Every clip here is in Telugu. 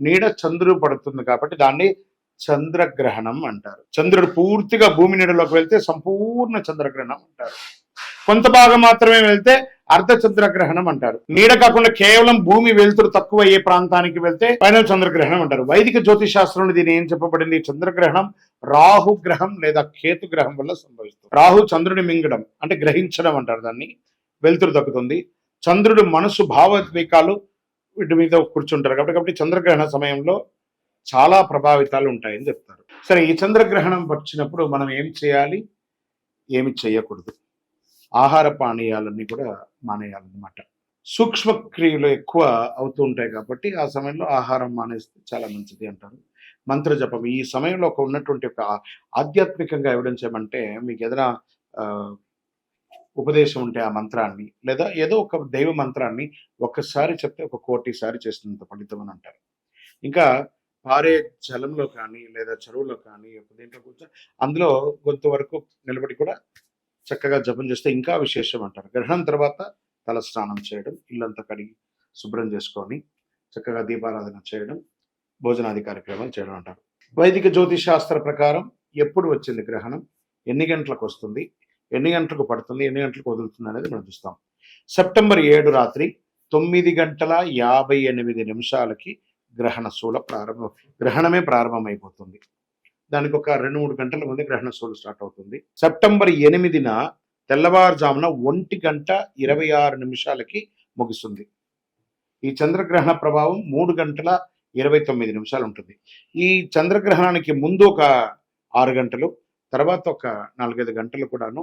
నీడ చంద్రుడు పడుతుంది కాబట్టి దాన్ని చంద్రగ్రహణం అంటారు. చంద్రుడు పూర్తిగా భూమి నీడలోకి వెళ్తే సంపూర్ణ చంద్రగ్రహణం అంటారు. కొంత భాగం మాత్రమే వెళ్తే అర్ధ చంద్రగ్రహణం అంటారు. నీడ కాకుండా కేవలం భూమి వెలుతురు తక్కువ అయ్యే ప్రాంతానికి వెళ్తే ఫైనల్ చంద్రగ్రహణం అంటారు. వైదిక జ్యోతిష్ శాస్త్రంలో దీని ఏం చెప్పబడింది? చంద్రగ్రహణం రాహు గ్రహం లేదా కేతు గ్రహం వల్ల సంభవిస్తుంది. రాహు చంద్రుని మింగడం అంటే గ్రహించడం అంటారు దాన్ని. వెలుతురు దక్కుతుంది చంద్రుడు మనసు భావోద్వేకాలు వీటి మీద కూర్చుంటారు. కాబట్టి కాబట్టి చంద్రగ్రహణ సమయంలో చాలా ప్రభావితాలు ఉంటాయని చెప్తారు. సరే ఈ చంద్రగ్రహణం వచ్చినప్పుడు మనం ఏం చేయాలి? ఏమి చేయకూడదు. ఆహార పానీయాలన్నీ కూడా మానేయాలన్నమాట. సూక్ష్మ క్రియలు ఎక్కువ అవుతూ ఉంటాయి కాబట్టి ఆ సమయంలో ఆహారం మానేస్తే చాలా మంచిది అంటారు. మంత్ర జపం ఈ సమయంలో ఒక ఉన్నటువంటి ఒక ఆధ్యాత్మికంగా ఎవిడెన్స్ ఏమంటే మీకు ఏదైనా ఉపదేశం ఉంటే ఆ మంత్రాన్ని లేదా ఏదో ఒక దైవ మంత్రాన్ని ఒక్కసారి చెప్తే ఒక కోటిసారి చేసినంత పండితం ఫలితం అని అంటారు. ఇంకా పారే జలంలో కానీ లేదా చెరువులో కానీ ఒక దీంట్లో కూర్చొని అందులో కొంత వరకు నిలబడి కూడా చక్కగా జపం చేస్తే ఇంకా విశేషం అంటారు. గ్రహణం తర్వాత తల స్నానం చేయడం ఇల్లంతా కడిగి శుభ్రం చేసుకొని చక్కగా దీపారాధన చేయడం భోజనాది కార్యక్రమాలు చేయడం అంటారు. వైదిక జ్యోతిష్ శాస్త్ర ప్రకారం ఎప్పుడు వచ్చింది గ్రహణం? ఎన్ని గంటలకు వస్తుంది? ఎన్ని గంటలకు పడుతుంది ఎన్ని గంటలకు వదులుతుంది అనేది మనం చూస్తాం. సెప్టెంబర్ ఏడు రాత్రి తొమ్మిది గంటల యాభై ఎనిమిది నిమిషాలకి గ్రహణ శూల ప్రారంభం గ్రహణమే ప్రారంభమైపోతుంది. దానికి ఒక రెండు మూడు గంటల ముందే గ్రహణ శూలు స్టార్ట్ అవుతుంది. సెప్టెంబర్ ఎనిమిదిన తెల్లవారుజామున ఒంటి గంట ఇరవై ఆరు నిమిషాలకి ముగుస్తుంది. ఈ చంద్రగ్రహణ ప్రభావం మూడు గంటల ఇరవై తొమ్మిది నిమిషాలు ఉంటుంది. ఈ చంద్రగ్రహణానికి ముందు ఒక ఆరు గంటలు తర్వాత ఒక నాలుగైదు గంటలు కూడాను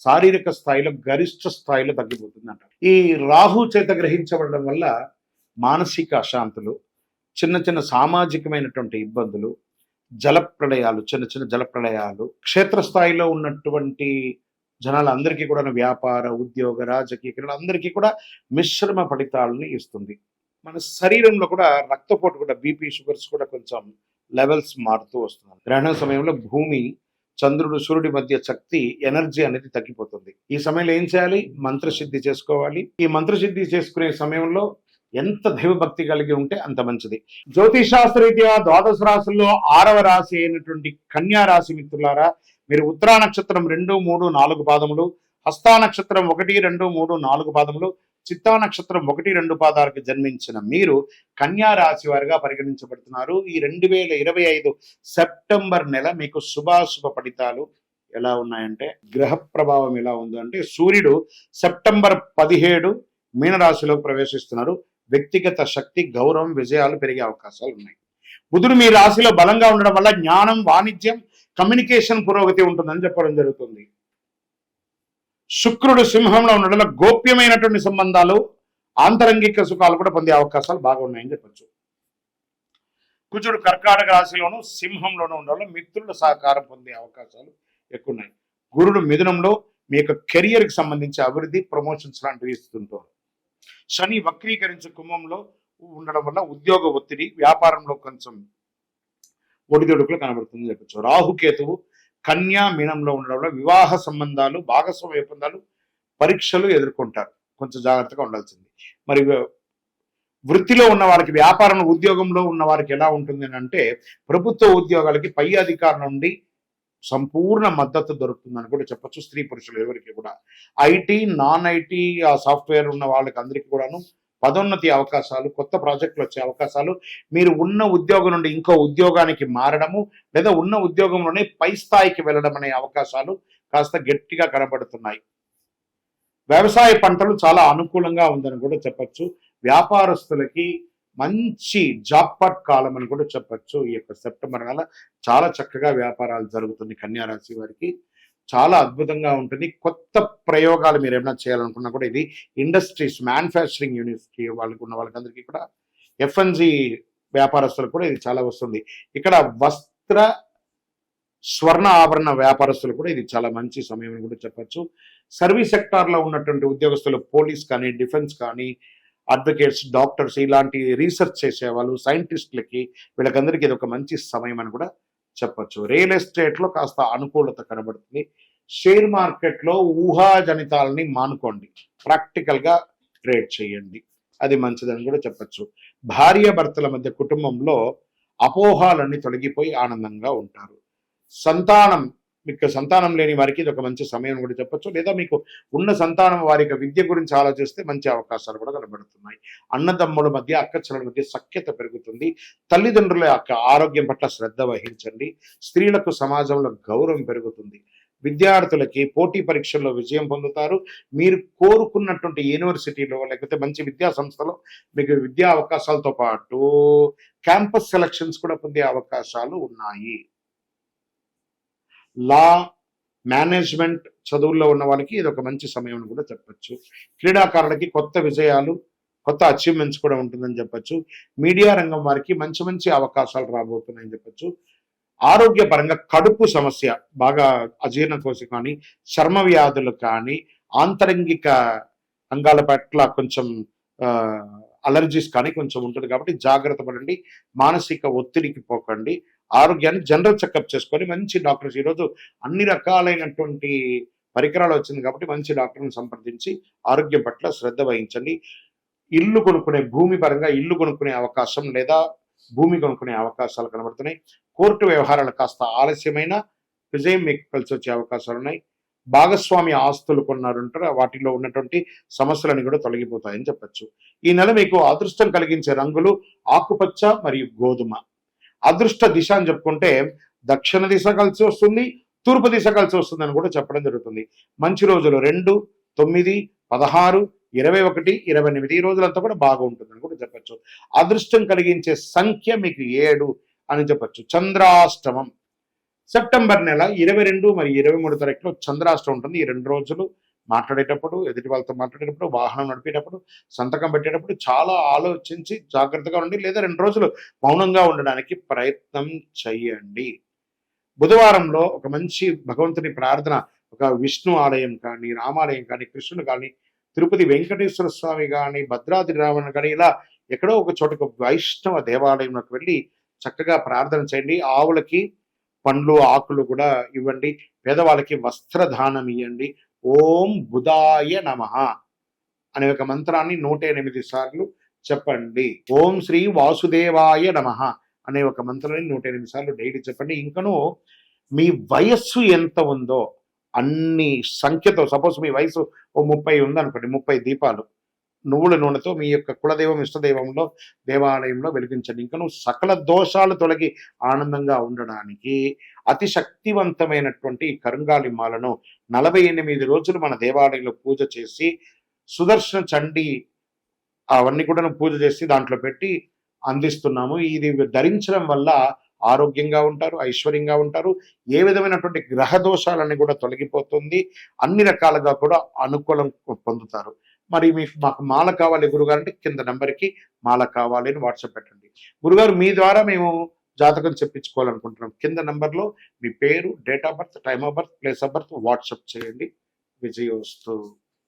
శారీరక స్థాయిలో గరిష్ట స్థాయిలో తగ్గిపోతుంది అంటారు ఈ రాహు చేత గ్రహించబడడం వల్ల మానసిక అశాంతులు చిన్న చిన్న సామాజికమైనటువంటి ఇబ్బందులు జలప్రళయాలు చిన్న చిన్న జలప్రళయాలు క్షేత్రస్థాయిలో ఉన్నటువంటి జనాలందరికీ కూడా వ్యాపార ఉద్యోగ రాజకీయ క్రీడలు అందరికీ కూడా మిశ్రమ ఫలితాలని ఇస్తుంది. మన శరీరంలో కూడా రక్తపోటు కూడా బీపీ షుగర్స్ కూడా కొంచెం లెవెల్స్ మారుతూ వస్తుంది గ్రహణ సమయంలో భూమి చంద్రుడు సూర్యుడి మధ్య శక్తి ఎనర్జీ అనేది తగ్గిపోతుంది. ఈ సమయంలో ఏం చేయాలి? మంత్రసిద్ధి చేసుకోవాలి. ఈ మంత్రసిద్ధి చేసుకునే సమయంలో ఎంత దైవభక్తి కలిగి ఉంటే అంత మంచిది. జ్యోతిష్ శాస్త్రరీత్యా ద్వాదశ రాశుల్లో ఆరవ రాశి అయినటువంటి కన్యా రాశి మిత్రులారా మీరు ఉత్తరా నక్షత్రం రెండు మూడు నాలుగు పాదములు హస్తా నక్షత్రం ఒకటి రెండు మూడు నాలుగు పాదములు చిత్తా నక్షత్రం ఒకటి రెండు పాదాలకు జన్మించిన మీరు కన్యా రాశి వారిగా పరిగణించబడుతున్నారు. ఈ రెండు వేల ఇరవై ఐదు సెప్టెంబర్ నెల మీకు శుభాశుభ ఫలితాలు ఎలా ఉన్నాయంటే గ్రహ ప్రభావం ఎలా ఉందంటే సూర్యుడు సెప్టెంబర్ పదిహేడు మీనరాశిలోకి ప్రవేశిస్తున్నారు. వ్యక్తిగత శక్తి గౌరవం విజయాలు పెరిగే అవకాశాలు ఉన్నాయి. బుధుడు మీ రాశిలో బలంగా ఉండడం వల్ల జ్ఞానం వాణిజ్యం కమ్యూనికేషన్ పురోగతి ఉంటుందని చెప్పడం జరుగుతుంది. శుక్రుడు సింహంలో ఉండడం వల్ల గోప్యమైనటువంటి సంబంధాలు ఆంతరంగిక సుఖాలు కూడా పొందే అవకాశాలు బాగా ఉన్నాయని చెప్పచ్చు. కుజుడు కర్కాటక రాశిలోను సింహంలోనూ ఉండడంలో మిత్రుల సహకారం పొందే అవకాశాలు ఎక్కువ ఉన్నాయి గురుడు మిథునంలో మీ యొక్క కెరియర్కి సంబంధించి అభివృద్ధి ప్రమోషన్స్ లాంటివి ఇస్తుంటారు. శని వక్రీకరించే కుంభంలో ఉండడం వల్ల ఉద్యోగ ఒత్తిడి వ్యాపారంలో కొంచెం ఒడిదొడుకులు కనబడుతుంది చెప్పచ్చు. రాహుకేతువు కన్యా మీనంలో ఉండడం వల్ల వివాహ సంబంధాలు భాగస్వామ్య ఒప్పందాలు పరీక్షలు ఎదుర్కొంటారు. కొంచెం జాగ్రత్తగా ఉండాల్సింది. మరి వృత్తిలో ఉన్న వారికి వ్యాపారం ఉద్యోగంలో ఉన్న వారికి ఎలా ఉంటుంది అని అంటే ప్రభుత్వ ఉద్యోగాలకి పై అధికారుల నుండి సంపూర్ణ మద్దతు దొరుకుతుందని కూడా చెప్పచ్చు. స్త్రీ పురుషులు ఎవరికి కూడా. ఐటీ నాన్ ఐటీ ఆ సాఫ్ట్వేర్ ఉన్న వాళ్ళకి అందరికీ కూడాను పదోన్నతి అవకాశాలు కొత్త ప్రాజెక్టులు వచ్చే అవకాశాలు మీరు ఉన్న ఉద్యోగం నుండి ఇంకో ఉద్యోగానికి మారడము లేదా ఉన్న ఉద్యోగంలోనే పై స్థాయికి వెళ్ళడం అనే అవకాశాలు కాస్త గట్టిగా కనబడుతున్నాయి. వ్యవసాయ పంటలు చాలా అనుకూలంగా ఉందని కూడా చెప్పచ్చు. వ్యాపారస్తులకి మంచి జాక్పాట్ కాలం అని కూడా చెప్పచ్చు. ఈ యొక్క సెప్టెంబర్ నెల చాలా చక్కగా వ్యాపారాలు జరుగుతుంది కన్యారాశి వారికి. చాలా అద్భుతంగా ఉంటుంది. కొత్త ప్రయోగాలు మీరు ఏమైనా చేయాలనుకున్నా కూడా ఇది ఇండస్ట్రీస్ మ్యానుఫ్యాక్చరింగ్ యూనివర్సిటీ వాళ్ళకి ఉన్న వాళ్ళకందరికీ కూడా ఎఫ్ఎన్జి వ్యాపారస్తులకు కూడా ఇది చాలా వస్తుంది. ఇక్కడ వస్త్ర స్వర్ణ ఆభరణ వ్యాపారస్తులు కూడా ఇది చాలా మంచి సమయం అని కూడా చెప్పచ్చు. సర్వీస్ సెక్టార్లో ఉన్నటువంటి ఉద్యోగస్తులు పోలీస్ కానీ డిఫెన్స్ కానీ అడ్వకేట్స్ డాక్టర్స్ ఇలాంటి రీసెర్చ్ చేసేవాళ్ళు సైంటిస్టులకి వీళ్ళకందరికీ ఇది ఒక మంచి సమయం అని కూడా చెప్పచ్చు. రియల్ ఎస్టేట్లో కాస్త అనుకూలత కనబడుతుంది. షేర్ మార్కెట్లో ఊహాజనితాలని మానుకోండి. ప్రాక్టికల్గా ట్రేడ్ చేయండి. అది మంచిదని కూడా చెప్పచ్చు. భార్య భర్తల మధ్య కుటుంబంలో అపోహాలన్నీ తొలగిపోయి ఆనందంగా ఉంటారు. సంతానం మీకు సంతానం లేని వారికి ఇది ఒక మంచి సమయం కూడా చెప్పొచ్చు. లేదా మీకు ఉన్న సంతానం వారి యొక్క విద్య గురించి ఆలోచిస్తే మంచి అవకాశాలు కూడా కనబడుతున్నాయి. అన్నదమ్ముల మధ్య అక్కచెల్లెల మధ్య సఖ్యత పెరుగుతుంది. తల్లిదండ్రుల యొక్క ఆరోగ్యం పట్ల శ్రద్ధ వహించండి. స్త్రీలకు సమాజంలో గౌరవం పెరుగుతుంది. విద్యార్థులకి పోటీ పరీక్షల్లో విజయం పొందుతారు. మీరు కోరుకున్నటువంటి యూనివర్సిటీలో లేకపోతే మంచి విద్యా సంస్థలో మీకు విద్యా అవకాశాలతో పాటు క్యాంపస్ సెలక్షన్స్ కూడా పొందే అవకాశాలు ఉన్నాయి. లా మేనేజ్మెంట్ చదువుల్లో ఉన్న వాళ్ళకి ఇది ఒక మంచి సమయం అని కూడా చెప్పచ్చు. క్రీడాకారులకి కొత్త విజయాలు కొత్త అచీవ్మెంట్స్ కూడా ఉంటుందని చెప్పచ్చు. మీడియా రంగం వారికి మంచి మంచి అవకాశాలు రాబోతున్నాయని చెప్పొచ్చు. ఆరోగ్యపరంగా కడుపు సమస్య బాగా అజీర్ణకోశ కానీ చర్మ వ్యాధులు కానీ ఆంతరంగిక అంగాల పట్ల కొంచెం అలర్జీస్ కానీ కొంచెం ఉంటుంది కాబట్టి జాగ్రత్త పడండి. మానసిక ఒత్తిడికి పోకండి. ఆరోగ్యాన్ని జనరల్ చెకప్ చేసుకొని మంచి డాక్టర్స్. ఈరోజు అన్ని రకాలైనటువంటి పరికరాలు వచ్చింది కాబట్టి మంచి డాక్టర్ని సంప్రదించి ఆరోగ్యం పట్ల శ్రద్ధ వహించండి. ఇల్లు కొనుక్కునే భూమి పరంగా ఇల్లు కొనుక్కునే అవకాశం లేదా భూమి కొనుక్కునే అవకాశాలు కనబడుతున్నాయి. కోర్టు వ్యవహారాలు కాస్త ఆలస్యమైన విజయం మీకు కలిసి వచ్చే అవకాశాలు ఉన్నాయి. భాగస్వామి ఆస్తులు కొన్నారంటారు వాటిలో ఉన్నటువంటి సమస్యలన్నీ కూడా తొలగిపోతాయని చెప్పచ్చు. ఈ నెల మీకు అదృష్టం కలిగించే రంగులు ఆకుపచ్చ మరియు గోధుమ. అదృష్ట దిశ అని చెప్పుకుంటే దక్షిణ దిశ కలిసి వస్తుంది తూర్పు దిశ కలిసి వస్తుంది అని కూడా చెప్పడం జరుగుతుంది. మంచి రోజులు రెండు తొమ్మిది పదహారు ఇరవై ఒకటి ఇరవై ఎనిమిది ఈ రోజులంతా కూడా బాగుంటుందని కూడా చెప్పొచ్చు. అదృష్టం కలిగించే సంఖ్య మీకు ఏడు అని చెప్పొచ్చు. చంద్రాష్టమం. సెప్టెంబర్ నెల ఇరవై రెండు మరి ఇరవై మూడు తారీఖులో చంద్రాష్టమం ఉంటుంది. ఈ రెండు రోజులు మాట్లాడేటప్పుడు ఎదుటి వాళ్ళతో మాట్లాడేటప్పుడు వాహనం నడిపేటప్పుడు సంతకం పెట్టేటప్పుడు చాలా ఆలోచించి జాగ్రత్తగా ఉండి లేదా రెండు రోజులు మౌనంగా ఉండడానికి ప్రయత్నం చేయండి. బుధవారంలో ఒక మంచి భగవంతుని ప్రార్థన ఒక విష్ణు ఆలయం కానీ రామాలయం కానీ కృష్ణుడు కానీ తిరుపతి వెంకటేశ్వర స్వామి కానీ భద్రాద్రి రావణ కానీ ఇలా ఎక్కడో ఒక చోటకు వైష్ణవ దేవాలయంలోకి వెళ్ళి చక్కగా ప్రార్థన చేయండి. ఆవులకి పండ్లు ఆకులు కూడా ఇవ్వండి. పేదవాళ్ళకి వస్త్రదానం ఇవ్వండి ఓం బుధాయ నమ అనే ఒక మంత్రాన్ని నూట ఎనిమిది సార్లు చెప్పండి. ఓం శ్రీ వాసుదేవాయ నమ అనే ఒక మంత్రాన్ని నూట ఎనిమిది సార్లు డైలీ చెప్పండి. ఇంకను మీ వయస్సు ఎంత ఉందో అన్ని సంఖ్యతో సపోజ్ మీ వయసు ఓ ముప్పై ఉందనుకోండి ముప్పై దీపాలు నువ్వుల నూనెతో మీ యొక్క కులదైవం ఇష్టదైవంలో దేవాలయంలో వెలిగించండి. ఇంకను సకల దోషాలు తొలగి ఆనందంగా ఉండడానికి అతి శక్తివంతమైనటువంటి కరుంగాలి మాలను నలభై ఎనిమిది రోజులు మన దేవాలయంలో పూజ చేసి సుదర్శన చండి అవన్నీ కూడా పూజ చేసి దాంట్లో పెట్టి అందిస్తున్నాము. ఇది ధరించడం వల్ల ఆరోగ్యంగా ఉంటారు ఐశ్వర్యంగా ఉంటారు. ఏ విధమైనటువంటి గ్రహ దోషాలన్నీ కూడా తొలగిపోతుంది. అన్ని రకాలుగా కూడా అనుకూలం పొందుతారు. మరి మీ మాకు మాల కావాలి గురుగారు అంటే కింద నెంబర్కి మాల కావాలి అని వాట్సాప్ పెట్టండి. గురుగారు మీ ద్వారా మేము జాతకం చెప్పించుకోవాలనుకుంటున్నాం. కింద నెంబర్లో మీ పేరు date of birth time of birth place of birth WhatsApp చేయండి. విజయోస్తు.